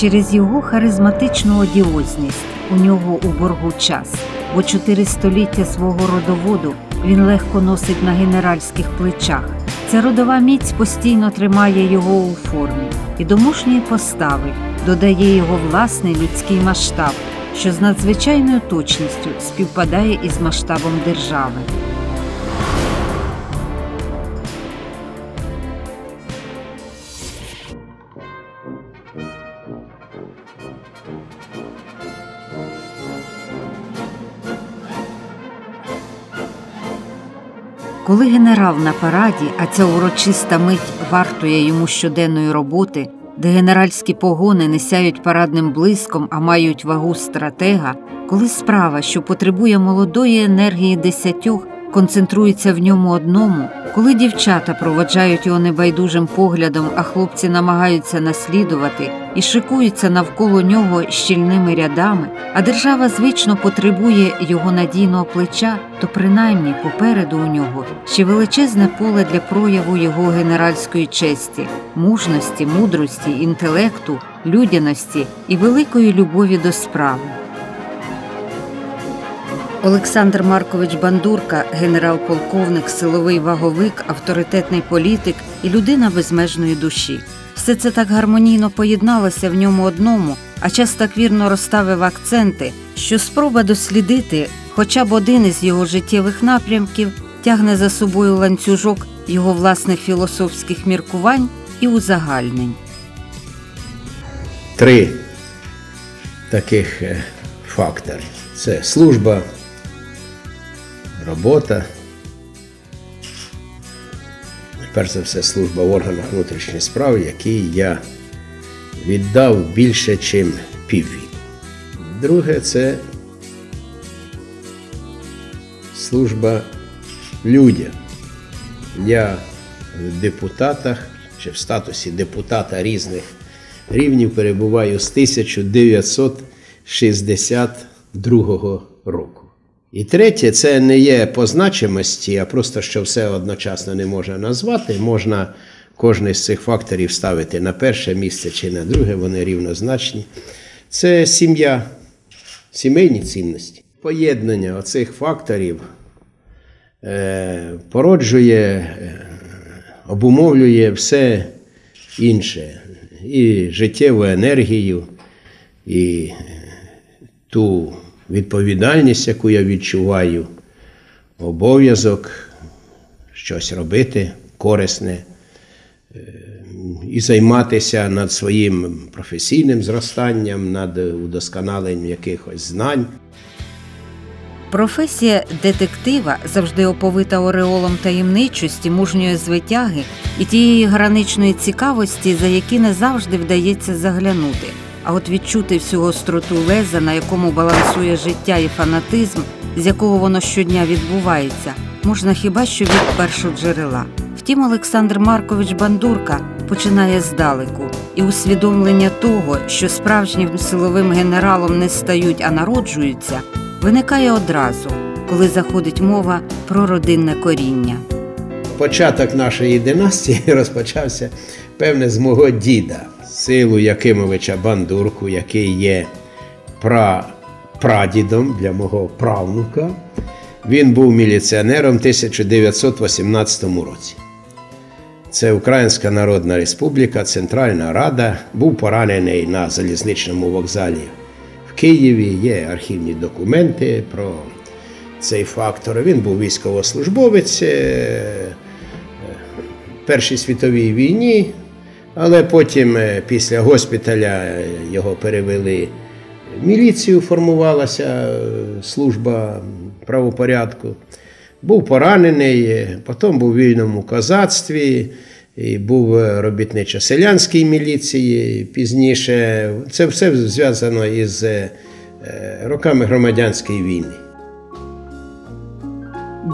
через його харизматичну одіозність у нього у боргу час, бо чотири століття свого родоводу він легко носить на генеральських плечах. Ця родова міць постійно тримає його у формі і до мужньої постави додає його власний людський масштаб, що з надзвичайною точністю співпадає із масштабом держави. Коли генерал на параді, а ця урочиста мить вартує йому щоденної роботи, де генеральські погони не сяють парадним блиском, а мають вагу стратега, коли справа, що потребує молодої енергії десятьох, концентрується в ньому одному, коли дівчата проводжають його небайдужим поглядом, а хлопці намагаються наслідувати і шикуються навколо нього щільними рядами, а держава звично потребує його надійного плеча, то принаймні попереду у нього ще величезне поле для прояву його генеральської честі, мужності, мудрості, інтелекту, людяності і великої любові до справи. Олександр Маркович Бандурка, генерал-полковник, силовий ваговик, авторитетний політик і людина безмежної душі. Все це так гармонійно поєдналося в ньому одному, а час так вірно розставив акценти, що спроба дослідити хоча б один із його життєвих напрямків тягне за собою ланцюжок його власних філософських міркувань і узагальнень. Три таких е, фактори: це служба, робота. Перш за все, служба в органах внутрішньої справи, якій я віддав більше, ніж піввіку. Друге це служба людям. Я в депутатах чи в статусі депутата різних рівнів перебуваю з 1962 року. І третє, це не є по значимості, а просто що все одночасно не можна назвати. Можна кожний з цих факторів ставити на перше місце чи на друге, вони рівнозначні. Це сім'я, сімейні цінності. Поєднання оцих факторів е, породжує, е, обумовлює все інше. І життєву енергію, і ту відповідальність, яку я відчуваю, обов'язок щось робити корисне е, і займатися над своїм професійним зростанням, над удосконаленням якихось знань. Професія детектива завжди оповита ореолом таємничості, мужньої звитяги і тієї граничної цікавості, за які не завжди вдається заглянути. А от відчути всю гостроту леза, на якому балансує життя і фанатизм, з якого воно щодня відбувається, можна хіба що від першоджерела. Втім, Олександр Маркович Бандурка починає здалеку, і усвідомлення того, що справжнім силовим генералом не стають, а народжуються, виникає одразу, коли заходить мова про родинне коріння. Початок нашої династії розпочався, певне, з мого діда, силу Якимовича Бандурку, який є пра, прадідом для мого правнука. Він був міліціонером в 1918 році. Це Українська Народна Республіка, Центральна Рада, був поранений на залізничному вокзалі в Києві. Є архівні документи про цей фактор. Він був військовослужбовець е, в Першій світовій війні, але потім е, після госпіталя його перевели в міліцію, формувалася е, служба правопорядку. Був поранений, е, потім був у вільному козацтві, і був в робітничо-селянській міліції. Пізніше це все зв'язано із е, роками громадянської війни.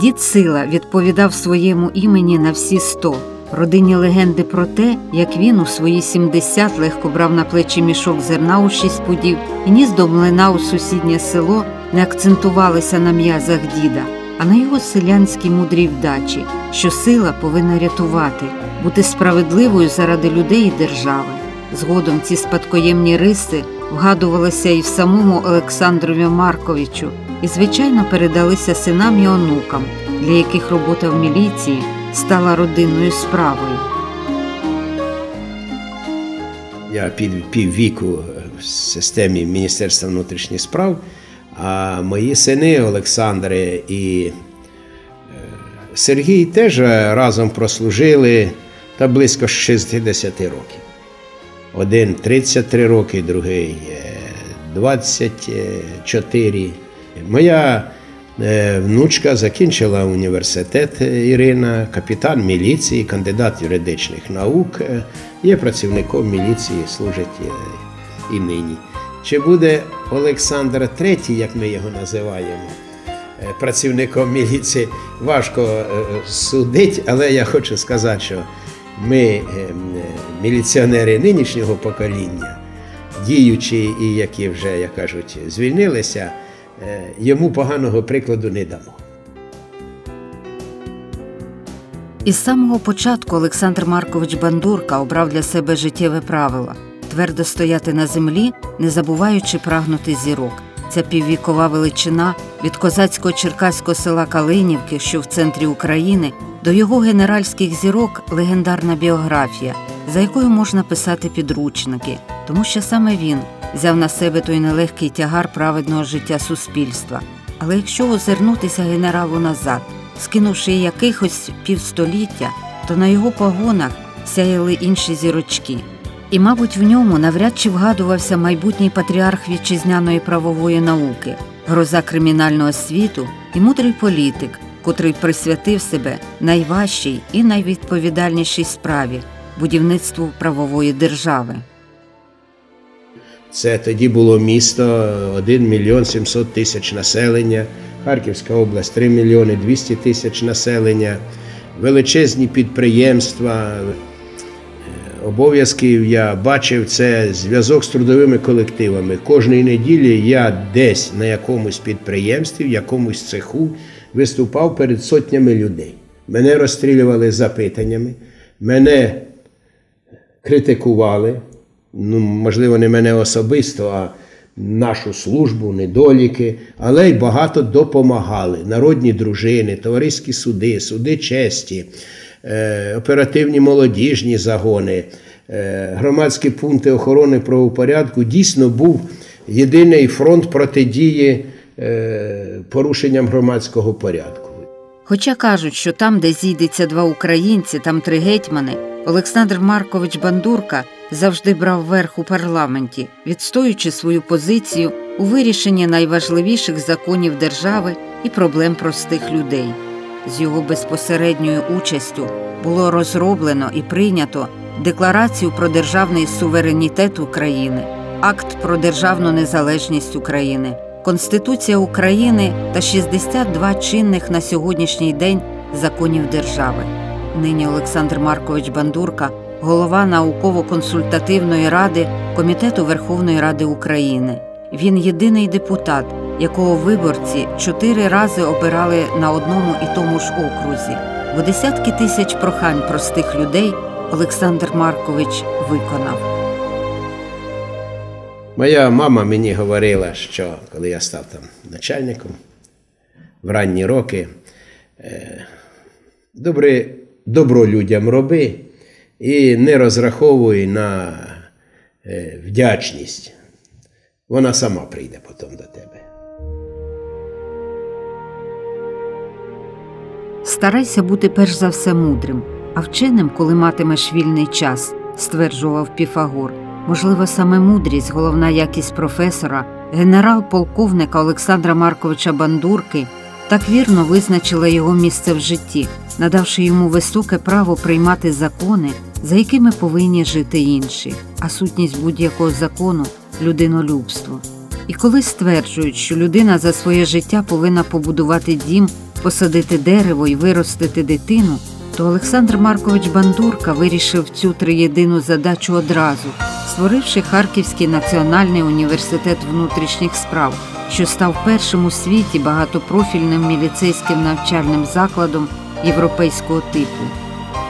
Дід Сила відповідав своєму імені на всі сто. Родинні легенди про те, як він у свої 70 легко брав на плечі мішок зерна у шість пудів і ніс до млина у сусіднє село, не акцентувалися на м'язах діда, а на його селянській мудрій вдачі, що сила повинна рятувати, бути справедливою заради людей і держави. Згодом ці спадкоємні риси вгадувалися і в самому Олександрові Марковичу, і, звичайно, передалися синам і онукам, для яких робота в міліції стала родинною справою. Я під піввіку в системі Міністерства внутрішніх справ, а мої сини Олександр і е, Сергій теж разом прослужили та близько 60 років. Один 33 роки, другий е, 24. Моя е, внучка закінчила університет е, Ірина, капітан міліції, кандидат юридичних наук, е, є працівником міліції, служить е, і нині. Чи буде Олександр Третій, як ми його називаємо, е, працівником міліції, важко е, судити, але я хочу сказати, що ми, е, е, міліціонери нинішнього покоління, діючі і які вже, як кажуть, звільнилися, е, йому поганого прикладу не дамо. Із самого початку Олександр Маркович Бандурка обрав для себе життєве правило твердо стояти на землі, не забуваючи прагнути зірок. Ця піввікова величина від козацького черкаського села Калинівки, що в центрі України, до його генеральських зірок легендарна біографія, за якою можна писати підручники, тому що саме він взяв на себе той нелегкий тягар праведного життя суспільства. Але якщо озирнутися генералу назад, скинувши якихось півстоліття, то на його погонах сяяли інші зірочки. І, мабуть, в ньому навряд чи вгадувався майбутній патріарх вітчизняної правової науки, гроза кримінального світу і мудрий політик, котрий присвятив себе найважчій і найвідповідальнішій справі будівництву правової держави. Це тоді було місто 1 мільйон 700 тисяч населення, Харківська область 3 мільйони 200 тисяч населення, величезні підприємства. Е, Обов'язків я бачив це зв'язок з трудовими колективами. Кожної неділі я десь на якомусь підприємстві, в якомусь цеху виступав перед сотнями людей. Мене розстрілювали запитаннями, мене критикували, ну, можливо, не мене особисто, а нашу службу, недоліки, але й багато допомагали. Народні дружини, товариські суди, суди честі, е, оперативні молодіжні загони, е, громадські пункти охорони правопорядку дійсно був єдиний фронт протидії е, порушенням громадського порядку. Хоча кажуть, що там, де зійдеться два українці, там три гетьмани, Олександр Маркович Бандурка завжди брав верх у парламенті, відстоюючи свою позицію у вирішенні найважливіших законів держави і проблем простих людей. З його безпосередньою участю було розроблено і прийнято Декларацію про державний суверенітет України, Акт про державну незалежність України, Конституція України та 62 чинних на сьогоднішній день законів держави. Нині Олександр Маркович Бандурка, голова науково-консультативної ради Комітету Верховної Ради України. Він єдиний депутат, якого виборці чотири рази обирали на одному і тому ж окрузі. Бо десятки тисяч прохань простих людей Олександр Маркович виконав. Моя мама мені говорила, що коли я став там начальником в ранні роки, е, добре, добро людям роби і не розраховуй на е, вдячність. Вона сама прийде потім до тебе. Старайся бути перш за все мудрим, а вченим, коли матимеш вільний час, стверджував Піфагор. Можливо, саме мудрість, головна якість професора, генерал-полковника Олександра Марковича Бандурки, так вірно визначила його місце в житті, надавши йому високе право приймати закони, за якими повинні жити інші, а сутність будь-якого закону людинолюбство. І коли стверджують, що людина за своє життя повинна побудувати дім, посадити дерево і виростити дитину, то Олександр Маркович Бандурка вирішив цю триєдину задачу одразу, створивши Харківський національний університет внутрішніх справ, що став першим у світі багатопрофільним міліцейським навчальним закладом європейського типу.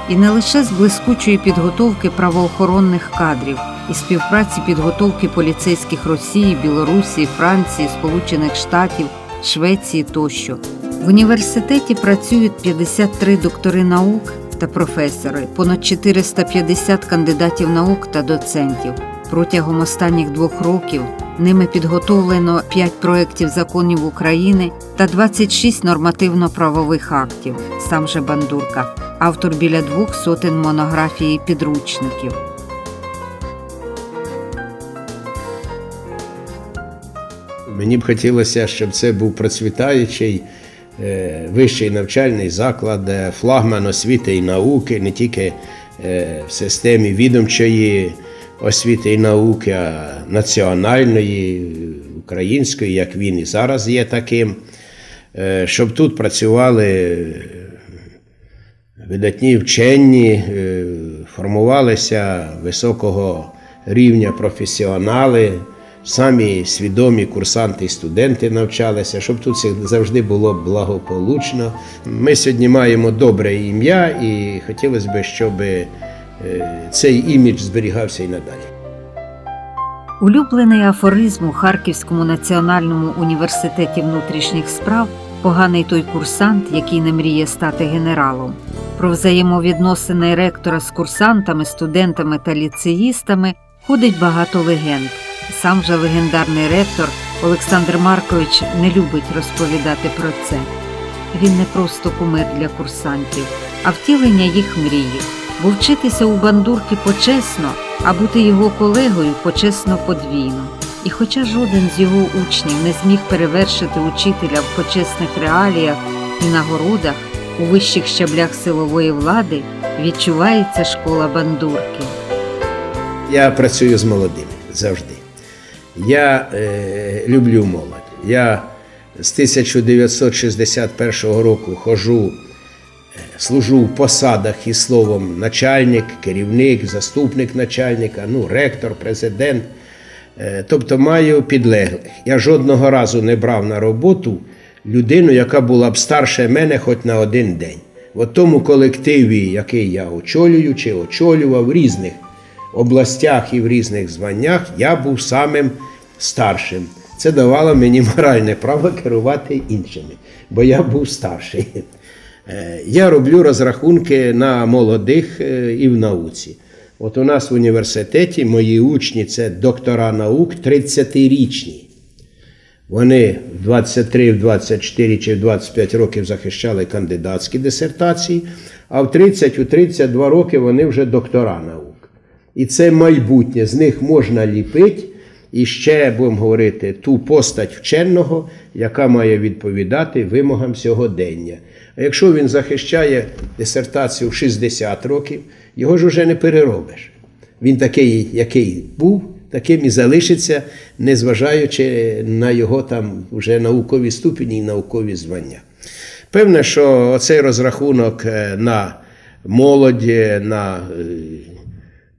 і не лише з блискучої підготовки правоохоронних кадрів і співпраці підготовки поліцейських Росії, Білорусі, Франції, Сполучених Штатів, Швеції тощо. В університеті працюють 53 доктори наук та професори, понад 450 кандидатів наук та доцентів. Протягом останніх двох років ними підготовлено 5 проєктів законів України та 26 нормативно-правових актів. Сам же Бандурка, автор біля двох сотень монографій і підручників. Мені б хотілося, щоб це був процвітаючий е, вищий навчальний заклад, е, флагман освіти і науки, не тільки е, в системі відомчої освіти і науки, а національної, української, як він і зараз є таким, Е, щоб тут працювали видатні вчені, е, формувалися високого рівня професіонали, самі свідомі курсанти і студенти навчалися, щоб тут завжди було благополучно. Ми сьогодні маємо добре ім'я і хотілося б, щоб е, цей імідж зберігався і надалі. Улюблений афоризм у Харківському національному університеті внутрішніх справ поганий той курсант, який не мріє стати генералом. Про взаємовідносини ректора з курсантами, студентами та ліцеїстами ходить багато легенд. Сам же легендарний ректор Олександр Маркович не любить розповідати про це. Він не просто кумир для курсантів, а втілення їх мрії, бо у бандурки почесно, а бути його колегою почесно подвійно. І хоча жоден з його учнів не зміг перевершити учителя в почесних реаліях і нагородах у вищих щаблях силової влади, відчувається школа бандурки. Я працюю з молодими завжди. Я е, люблю молодь. Я з 1961 року хожу, е, служу в посадах із словом начальник, керівник, заступник начальника, ну, ректор, президент. Е, тобто маю підлеглих. Я жодного разу не брав на роботу людину, яка була б старше мене хоч на один день. В тому колективі, який я очолюю чи очолював в різних областях і в різних званнях, я був самим старшим. Це давало мені моральне право керувати іншими, бо я був старший. Е, Я роблю розрахунки на молодих е, і в науці. От у нас в університеті мої учні це доктора наук 30-річні. Вони в 23, в 24 чи в 25 років захищали кандидатські дисертації, а в 30, у 32 роки вони вже доктора наук. І це майбутнє, з них можна ліпити і ще, будемо говорити, ту постать вченого, яка має відповідати вимогам сьогодення. А якщо він захищає дисертацію в 60 років, його ж уже не переробиш. Він такий, який був, таким і залишиться, незважаючи на його там вже наукові ступені і наукові звання. Певне, що оцей розрахунок е, на молодь, на е,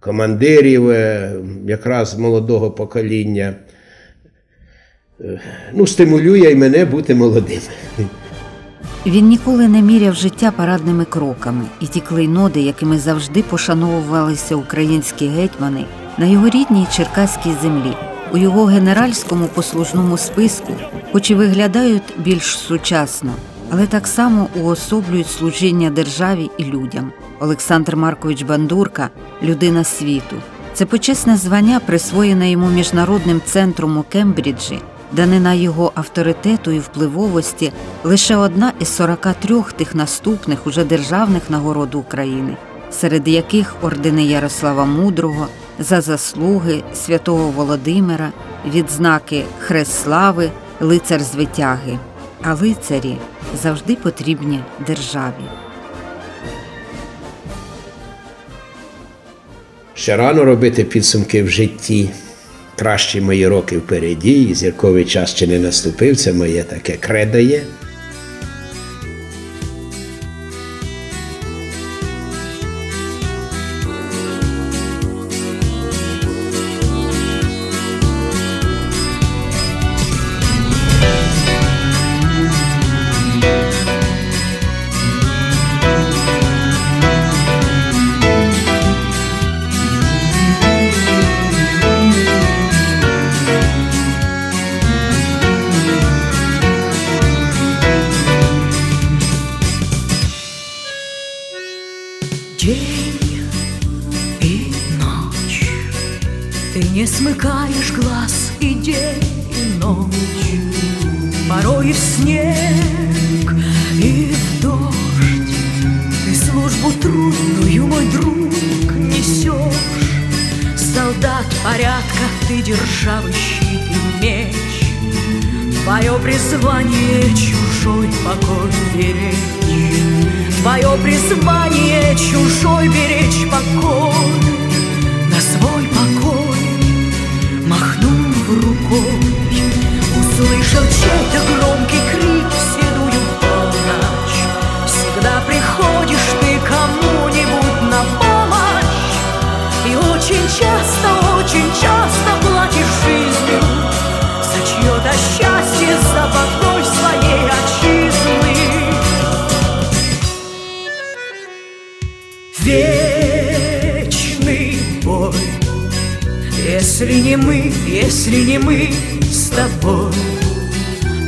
командирів е, якраз молодого покоління, ну, стимулює і мене бути молодим. Він ніколи не міряв життя парадними кроками, і ті клейноди, якими завжди пошановувалися українські гетьмани на його рідній черкаській землі, у його генеральському послужному списку, хоч і виглядають більш сучасно, але так само уособлюють служіння державі і людям. Олександр Маркович Бандурка людина світу. Це почесне звання, присвоєне йому міжнародним центром у Кембриджі, данина його авторитету і впливовості лише одна із 43 тих наступних уже державних нагород України, серед яких ордени Ярослава Мудрого за заслуги святого Володимира, відзнаки Хрест Слави, лицар звитяги. А лицарі завжди потрібні державі. Ще рано робити підсумки в житті. Кращі мої роки впереді, зірковий час ще не наступив. Це моє таке кредо є. И в снег, и в дождь. Ты службу трудную, мой друг, несешь. Солдат порядка, ты державы щит и меч. Твое призвание чужой покой беречь. Твое призвание чужой беречь покой. На свой покой махнув рукой Услышал чей-то громкий крик в седую полночь. Всегда приходишь ты кому-нибудь на помощь. И очень часто, очень часто платишь жизнью За чье-то счастье, за покой своей отчизны. Вечный бой. Если не мы, если не мы тобой.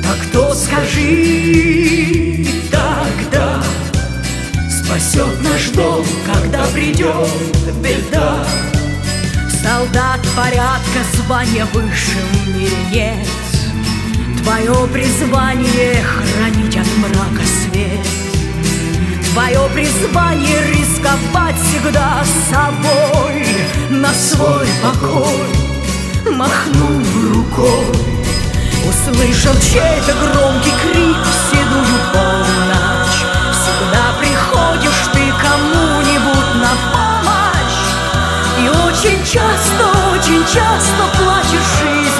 Так кто скажи тогда Спасет наш дом, когда придет беда? Солдат порядка, звания выше в мире нет? Твое призвание хранить от мрака свет. Твое призвание рисковать всегда собой. На свой покой махнув рукой Услышал чей-то громкий крик. В седую полночь. Всегда приходишь ты кому-нибудь на помощь. И очень часто, очень часто платишь жизнью